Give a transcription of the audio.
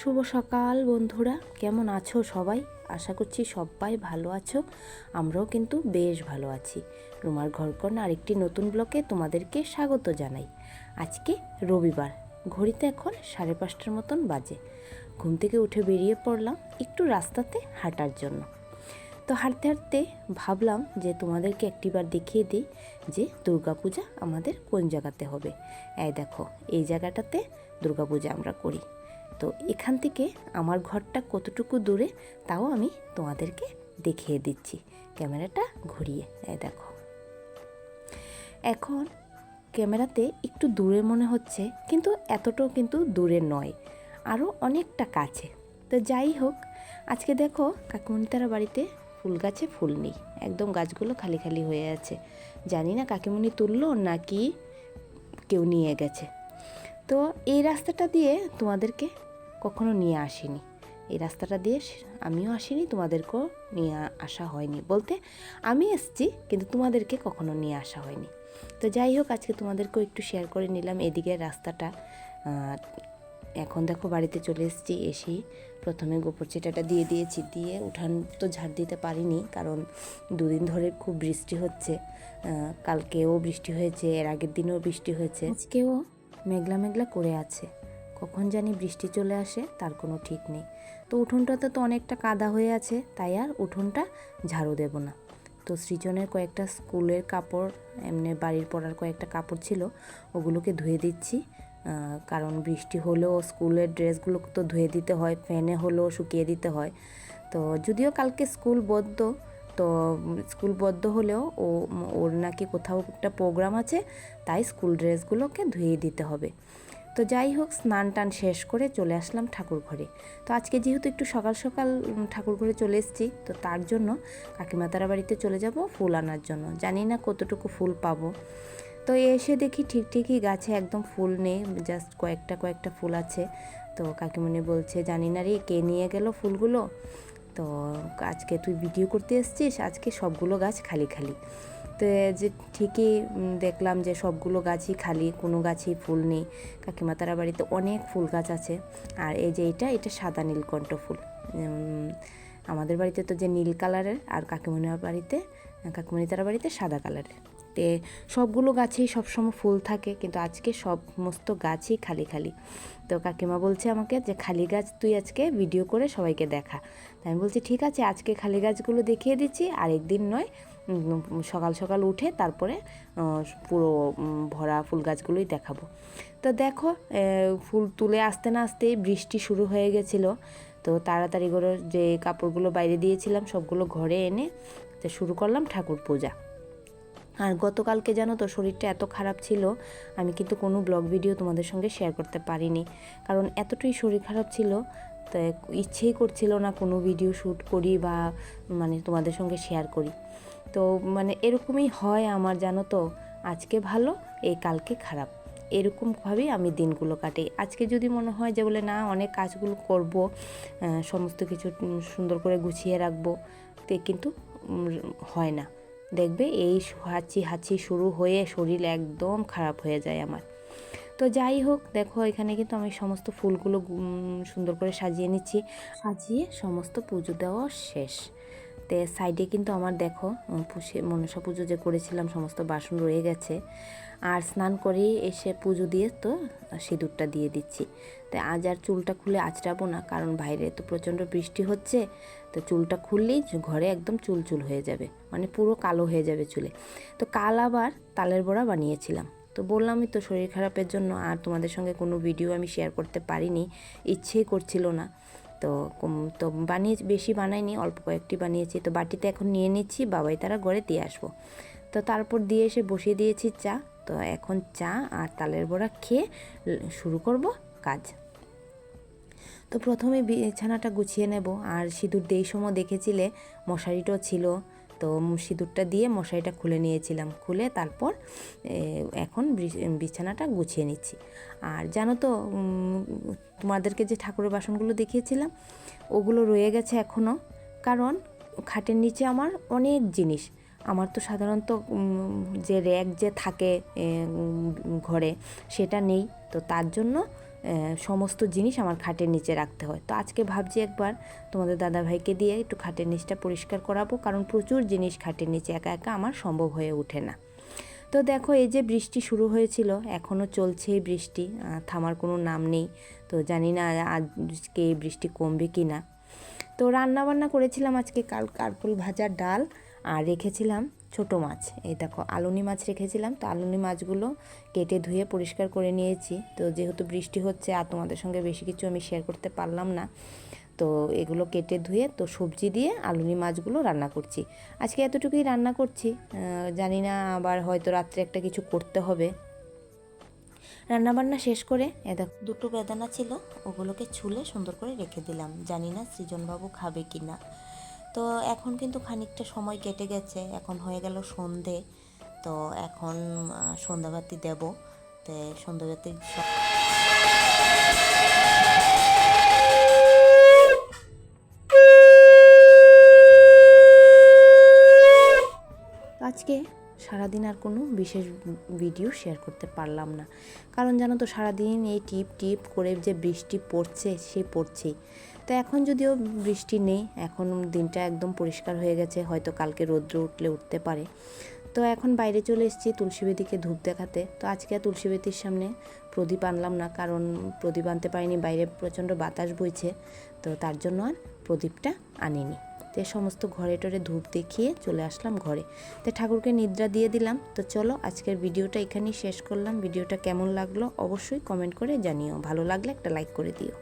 শুভ সকাল বন্ধুরা, কেমন আছো সবাই? আশা করছি সবাই ভালো আছো, আমরাও কিন্তু বেশ ভালো আছি। রুমার ঘরকন্যা আরেকটি নতুন ব্লকে তোমাদেরকে স্বাগত জানাই। আজকে রবিবার, ঘড়িতে এখন সাড়ে পাঁচটার মতন বাজে। ঘুম থেকে উঠে বেরিয়ে পড়লাম একটু রাস্তাতে হাঁটার জন্য। তো হাঁটতে হাঁটতে ভাবলাম যে তোমাদেরকে একটিবার দেখিয়ে দিই যে দুর্গাপূজা আমাদের কোন জায়গাতে হবে। এই দেখো, এই জায়গাটাতে দুর্গাপূজা আমরা করি। তো এখান থেকে আমার ঘরটা কতটুকু দূরে তাও আমি তোমাদেরকে দেখিয়ে দিচ্ছি। ক্যামেরাটা ঘুরিয়ে দেখো। এখন ক্যামেরাতে একটু দূরে মনে হচ্ছে, কিন্তু এতটাও কিন্তু দূরে নয়, আরও অনেকটা কাছে। তো যাই হোক, আজকে দেখো কাকিমণিতারা বাড়িতে ফুল গাছে ফুল নেই, একদম গাছগুলো খালি খালি হয়ে আছে। জানি না কাকিমণি তুললো নাকি কেউ নিয়ে গেছে। তো এই রাস্তাটা দিয়ে তোমাদেরকে কখনো নিয়ে আসিনি। এই রাস্তাটা দিয়ে আমিও আসিনি, তোমাদেরকেও নিয়ে আসা হয়নি। বলতে আমি এসছি, কিন্তু তোমাদেরকে কখনো নিয়ে আসা হয়নি। তো যাই হোক, আজকে তোমাদেরকেও একটু শেয়ার করে নিলাম এদিকে রাস্তাটা। এখন দেখো বাড়িতে চলে এসেছি, এসেই প্রথমে গোপর চেটাটা দিয়ে দিয়েছি, দিয়ে উঠান তো ঝাড় দিতে পারিনি, কারণ দুদিন ধরে খুব বৃষ্টি হচ্ছে। কালকেও বৃষ্টি হয়েছে, এর আগের দিনেও বৃষ্টি হয়েছে। আজকেও মেঘলা মেঘলা করে আছে। কখন জানি বৃষ্টি চলে আসে, তার কোনো ঠিক নেই। তো উঠোনটাতে তো অনেকটা কাদা হয়ে আছে, তাই আর উঠোনটা ঝাড়ু দেব না। তো সৃজনের কয়েকটা স্কুলের কাপড়, এমনি বাড়ির পরার কয়েকটা কাপড় ছিল, ওগুলোকে ধুয়ে দিচ্ছি। কারণ বৃষ্টি হলেও স্কুলের ড্রেসগুলো তো ধুয়ে দিতে হয়, ফ্যানে হলেও শুকিয়ে দিতে হয়। তো যদিও কালকে স্কুল বদ্ধ, তো স্কুল বদ্ধ হলেও ও, ওর নাকি কোথাও একটা প্রোগ্রাম আছে, তাই স্কুল ড্রেসগুলোকে ধুয়ে দিতে হবে। তো যাই হোক, স্নান টান শেষ করে চলে আসলাম ঠাকুর ঘরে তো আজকে যেহেতু একটু সকাল সকাল ঠাকুর ঘরে চলে এসেছি, তো তার জন্য কাকিমাতারা বাড়িতে চলে যাব ফুল আনার জন্য। জানি না কতটুকু ফুল পাবো। তো এসে দেখি ঠিক ঠিকই গাছে একদম ফুল নেই, জাস্ট কয়েকটা কয়েকটা ফুল আছে। তো কাকিমণি বলছে, জানি না রে, কে নিয়ে গেল ফুলগুলো? তো আজকে তুই ভিডিও করতে এসছিস, আজকে সবগুলো গাছ খালি খালি। তো যে ঠিকই দেখলাম যে সবগুলো গাছই খালি, কোনো গাছই ফুল নেই। কাকিমা তারা বাড়িতে অনেক ফুল গাছ আছে। আর এই যে এটা এটা সাদা নীলকণ্ঠ ফুল। আমাদের বাড়িতে তো যে নীল কালারের, আর কাকিমনির বাড়িতে কাকিমনি তারা বাড়িতে সাদা কালারের। তে সবগুলো গাছেই সবসময় ফুল থাকে, কিন্তু আজকে সমস্ত গাছই খালি খালি। তো কাকিমা বলছে আমাকে যে, খালি গাছ তুই আজকে ভিডিও করে সবাইকে দেখা। তাই আমি বলছি, ঠিক আছে, আজকে খালি গাছগুলো দেখিয়ে দিচ্ছি আর একদিন নয় সকাল সকাল উঠে তারপরে পুরো ভরা ফুল গাছগুলোই দেখাবো। তো দেখো ফুল তুলে আসতে না আসতেই বৃষ্টি শুরু হয়ে গেছিল। তো তাড়াতাড়ি করে যে কাপড়গুলো বাইরে দিয়েছিলাম, সবগুলো ঘরে এনে, তো শুরু করলাম ঠাকুর পূজা। আর গতকালকে জানো তো শরীরটা এত খারাপ ছিল, আমি কিন্তু কোনো ব্লগ ভিডিও তোমাদের সঙ্গে শেয়ার করতে পারিনি। কারণ এতটাই শরীর খারাপ ছিল, তো ইচ্ছেই করছিল না কোনো ভিডিও শ্যুট করি বা মানে তোমাদের সঙ্গে শেয়ার করি। তো মানে এরকমই হয় আমার জানো তো, আজকে ভালো, এই কালকে খারাপ। এরকমভাবেই আমি দিনগুলো কাটাই আজকে যদি মনে হয় যে বলে না, অনেক কাজগুলো করব সমস্ত কিছু সুন্দর করে গুছিয়ে রাখব, তে কিন্তু হয় না। দেখবে এই হাঁচি হাঁচি শুরু হয়ে শরীর একদম খারাপ হয়ে যায় আমার। তো যাই হোক, দেখো এখানে কিন্তু আমি সমস্ত ফুলগুলো সুন্দর করে সাজিয়ে নিচ্ছি। সাজিয়ে সমস্ত পুজো দেওয়া শেষ। তে সাইডে কিন্তু আমার দেখো পুষে, মনসা পুজো যে করেছিলাম, সমস্ত বাসন রয়ে গেছে। আর স্নান করে এসে পুজো দিয়ে তো সিঁদুরটা দিয়ে দিচ্ছি। তাই আজ আর চুলটা খুলে আঁচড়াবো না, কারণ বাইরে তো প্রচণ্ড বৃষ্টি হচ্ছে। তো চুলটা খুললেই ঘরে একদম চুল চুল হয়ে যাবে মানে পুরো কালো হয়ে যাবে চুলে। তো কাল আবার তালের বড়া বানিয়েছিলাম। তো বললামই তো শরীর খারাপের জন্য, আর তোমাদের সঙ্গে কোনো ভিডিও আমি শেয়ার করতে পারিনি, ইচ্ছেই করছিল না। তো তো বানিয়ে বেশি বানাইনি, অল্প কয়েকটি বানিয়েছি। তো বাটিতে এখন নিয়ে নিচ্ছি, বাবাই তারা ঘরে দিয়ে আসব। তো তারপর দিয়ে এসে বসিয়ে দিয়েছি চা। তো এখন চা আর তালের বড়া খেয়ে শুরু করব কাজ। তো প্রথমে বিছানাটা গুছিয়ে নেব। আর সিঁদুর দেই সময় দেখেছিলে, মশারিটাও ছিল। তো সিঁদুরটা দিয়ে মশারিটা খুলে নিয়েছিলাম। খুলে তারপর এখন বিছানাটা গুছিয়ে নিচ্ছি। আর জানো তো তোমাদেরকে যে ঠাকুরের বাসনগুলো দেখিয়েছিলাম, ওগুলো রয়ে গেছে এখনও কারণ খাটের নিচে আমার অনেক জিনিস। আমার তো সাধারণত যে র্যাক যে থাকে ঘরে, সেটা নেই। তো তার জন্য সমস্ত জিনিস আমার খাটের নিচে রাখতে হয়। তো আজকে ভাবছি একবার তোমাদের দাদা ভাইকে দিয়ে একটু খাটের নিচটা পরিষ্কার করাবো, কারণ প্রচুর জিনিস খাটের নিচে একা একা আমার সম্ভব হয়ে ওঠে না। তো দেখো, এই যে বৃষ্টি শুরু হয়েছিল এখনও চলছে এই বৃষ্টি থামার কোনো নাম নেই। তো জানি না আজকে এই বৃষ্টি কমবে কি না। তো রান্না বান্না করেছিলাম আজকে কাল কারকুল ভাজার ডাল, আর রেখেছিলাম ছোট মাছ। এই দেখো, আলুনি মাছ রেখেছিলাম, তো আলুনি মাছগুলো কেটে ধুয়ে পরিষ্কার করে নিয়েছি। তো যেহেতু বৃষ্টি হচ্ছে আর তোমাদের সঙ্গে বেশি কিছু আমি শেয়ার করতে পারলাম না, তো এগুলো কেটে ধুয়ে, তো সবজি দিয়ে আলুনি মাছগুলো রান্না করছি। আজকে এতটুকুই রান্না করছি। জানি না আবার হয়তো রাত্রে একটা কিছু করতে হবে। রান্নাবান্না শেষ করে, এ দেখো, দুটো বেদানা ছিল, ওগুলোকে ছুলে সুন্দর করে রেখে দিলাম। জানি না সৃজনবাবু খাবে কি না তো এখন কিন্তু খানিকটা সময় কেটে গেছে, এখন হয়ে গেল সন্ধে। তো এখন সন্ধ্যাবাতি দেব। তো সন্ধ্যাবাতি আজকে সারাদিন আর কোনো বিশেষ ভিডিও শেয়ার করতে পারলাম না। কারণ জানো তো সারাদিন এই টিপ টিপ করে যে বৃষ্টি পড়ছে, সে পড়ছেই। তো এখন যদিও বৃষ্টি নেই, এখন দিনটা একদম পরিষ্কার হয়ে গেছে, হয়তো কালকে রৌদ্র উঠলে উঠতে পারে। তো এখন বাইরে চলে এসেছি তুলসী বেদিকে ধূপ দেখাতে। তো আজকে আর তুলসী বেদির সামনে প্রদীপ আনলাম না, কারণ প্রদীপ আনতে পারিনি, বাইরে প্রচণ্ড বাতাস বইছে। তো তার জন্য আর প্রদীপটা আনিনি। তো সমস্ত ঘরে টরে ধূপ দেখিয়ে চলে আসলাম ঘরে। তো ঠাকুরকে নিদ্রা দিয়ে দিলাম। তো চলো আজকের ভিডিওটা এখানেই শেষ করলাম। ভিডিওটা কেমন লাগল অবশ্যই কমেন্ট করে জানিও। ভালো লাগলে একটা লাইক করে দিও।